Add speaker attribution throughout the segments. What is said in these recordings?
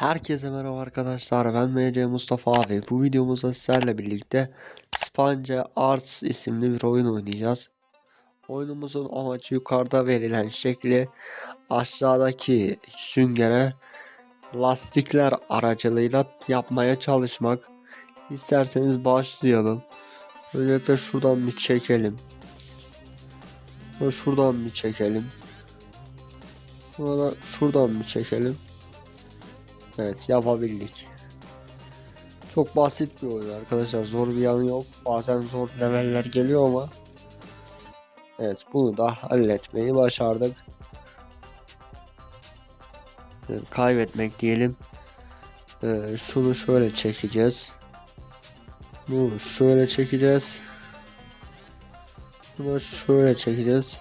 Speaker 1: Herkese merhaba arkadaşlar ben MC Mustafa abi bu videomuzda sizlerle birlikte Spanca Arts isimli bir oyun oynayacağız. Oyunumuzun amacı yukarıda verilen şekli aşağıdaki süngere lastikler aracılığıyla yapmaya çalışmak. İsterseniz başlayalım. Öncelikle şuradan bir çekelim. Şuradan bir çekelim. Sonra şuradan bir çekelim. Evet yapabildik. Çok basit bir oyun arkadaşlar. Zor bir yanı yok. Bazen zor leveller geliyor ama. Evet bunu da halletmeyi başardık. Kaybetmek diyelim. Ee, şunu şöyle çekeceğiz. Bunu şöyle çekeceğiz. Bunu şöyle çekeceğiz.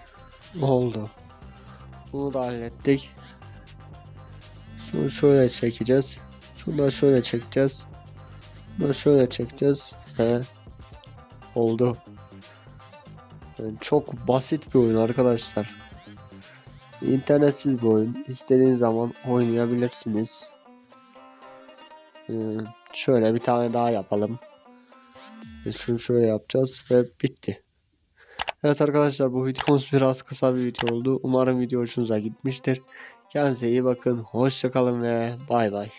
Speaker 1: Oldu. Bunu da hallettik. Şunu şöyle çekeceğiz. Şunu da şöyle çekeceğiz. Bunu şöyle çekeceğiz. Ve oldu. Yani çok basit bir oyun arkadaşlar. İnternetsiz bir oyun. İstediğiniz zaman oynayabilirsiniz. Ee, şöyle bir tane daha yapalım. Şunu şöyle yapacağız ve bitti. Evet arkadaşlar bu videomuz biraz kısa bir video oldu. Umarım video hoşunuza gitmiştir. Kendinize iyi bakın. Hoşçakalın ve bay bay.